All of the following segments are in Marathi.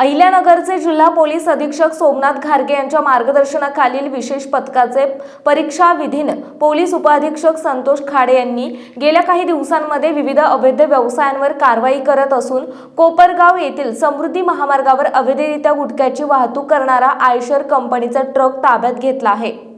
अहिल्यानगरचे जिल्हा पोलीस अधीक्षक सोमनाथ घारगे यांच्या मार्गदर्शनाखालील विशेष पथकाचे परीक्षा विधीन पोलीस उपअधीक्षक संतोष खाडे यांनी गेल्या काही दिवसांमध्ये विविध अवैध व्यवसायांवर कारवाई करत असून कोपरगाव येथील समृद्धी महामार्गावर अवैधरित्या गुटख्याची वाहतूक करणारा आयशर कंपनीचा ट्रक ताब्यात घेतला आहे.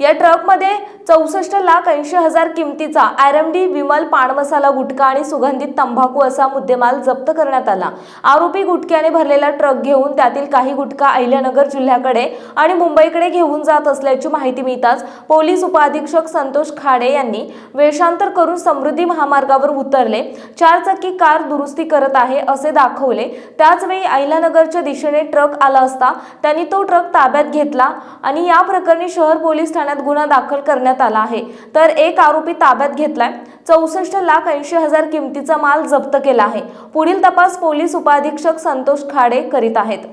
या ट्रकमध्ये चौसष्ट लाख ऐंशी हजार किमतीचा आरएमडी विमल पान मसाला गुटखा आणि सुगंधित तंबाखू असा मुद्देमाल जप्त करण्यात आला. आरोपी गुटख्याने भरलेला ट्रक घेऊन त्यातील काही गुटखा अहिल्यानगर जिल्ह्याकडे आणि मुंबईकडे घेऊन जात असल्याची माहिती मिळताच पोलीस उपअधीक्षक संतोष खाडे यांनी वेषांतर करून समृद्धी महामार्गावर उतरले. चारचाकी कार दुरुस्ती करत आहे असे दाखवले. त्याचवेळी अहिल्यानगरच्या दिशेने ट्रक आला असता त्यांनी तो ट्रक ताब्यात घेतला आणि या प्रकरणी शहर पोलीस ठाण्यात गुन्हा दाखल करण्यात आला आहे. तर एक आरोपी ताब्यात घेतलाय. चौसष्ट लाख ऐंशी हजार किमतीचा माल जप्त केला आहे. पुढील तपास पोलीस उपाधीक्षक संतोष खाडे करीत आहेत.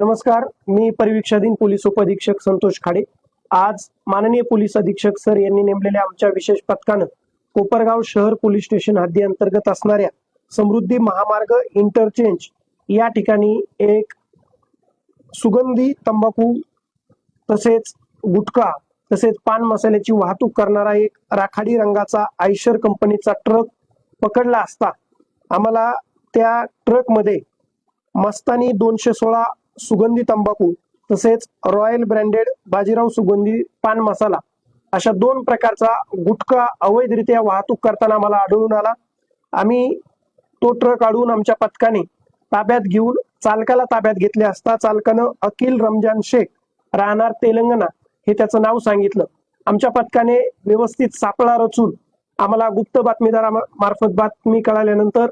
नमस्कार मी परिवीक्षाधीन पोलीस उपअधीक्षक संतोष खाडे. आज माननीय पोलीस अधीक्षक सर यांनी नेमलेल्या आमच्या विशेष पथकानं कोपरगाव शहर पोलीस स्टेशन हद्दी अंतर्गत असणाऱ्या समृद्धी महामार्ग इंटरचेंज या ठिकाणी एक सुगंधी तंबाखू तसेच गुटखा तसेच पान मसाल्याची वाहतूक करणारा एक राखाडी रंगाचा आयशर कंपनीचा ट्रक पकडला असता आम्हाला त्या ट्रकमध्ये मस्तानी दोनशे सोळा सुगंधी तंबाखू तसेच रॉयल ब्रँडेड बाजीराव सुगंधी पान मसाला अशा दोन प्रकारचा गुटखा अवैधरित्या वाहतूक करताना आम्हाला आढळून आला. आम्ही तो ट्रक अडवून आमच्या पथकाने ताब्यात घेऊन चालकाला ताब्यात घेतले असता चालकानं अकिल रमजान शेख राहणार तेलंगणा हे त्याचं नाव सांगितलं. आमच्या पथकाने व्यवस्थित सापळा रचून आम्हाला गुप्त बातमीदारा मार्फत बातमी कळाल्यानंतर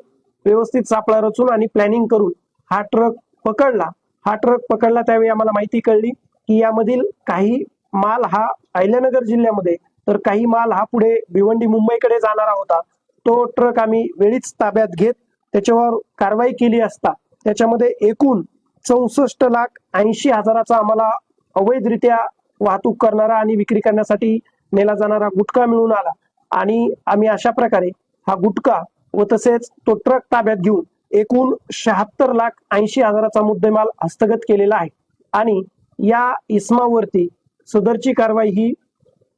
व्यवस्थित सापळा रचून आणि प्लॅनिंग करून हा ट्रक पकडला. हा ट्रक पकडला त्यावेळी आम्हाला माहिती कळली की यामधील काही माल हा अहिल्यानगर जिल्ह्यामध्ये तर काही माल हा पुढे भिवंडी मुंबईकडे जाणारा होता. तो ट्रक आम्ही वेळीच ताब्यात घेत त्याच्यावर कारवाई केली असता त्याच्यामध्ये एकूण चौसष्ट लाख ऐंशी हजाराचा आम्हाला अवैधरित्या वाहतूक करणारा आणि विक्री करण्यासाठी नेला जाणारा गुटखा मिळून आला. आणि आम्ही अशा प्रकारे हा गुटखा व तसेच तो ट्रक ताब्यात घेऊन एकूण शहात्तर लाख ऐंशी हजाराचा मुद्देमाल हस्तगत केलेला आहे. आणि या इस्मावरती सदरची कारवाई ही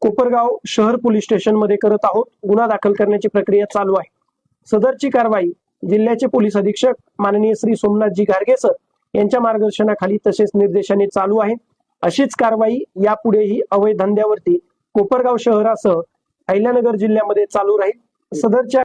कोपरगाव शहर पोलीस स्टेशनमध्ये करत आहोत. गुन्हा दाखल करण्याची प्रक्रिया चालू आहे. सदरची कारवाई जिल्ह्याचे पोलीस अधीक्षक माननीय श्री सोमनाथजी गारगे सर यांच्या मार्गदर्शनाखाली तसेच निर्देशाने चालू आहे. अशीच कारवाई यापुढेही अवैध धंद्यावरती कोपरगाव शहरासह अहिल्यानगर जिल्ह्यामध्ये चालू राहील. सदरच्या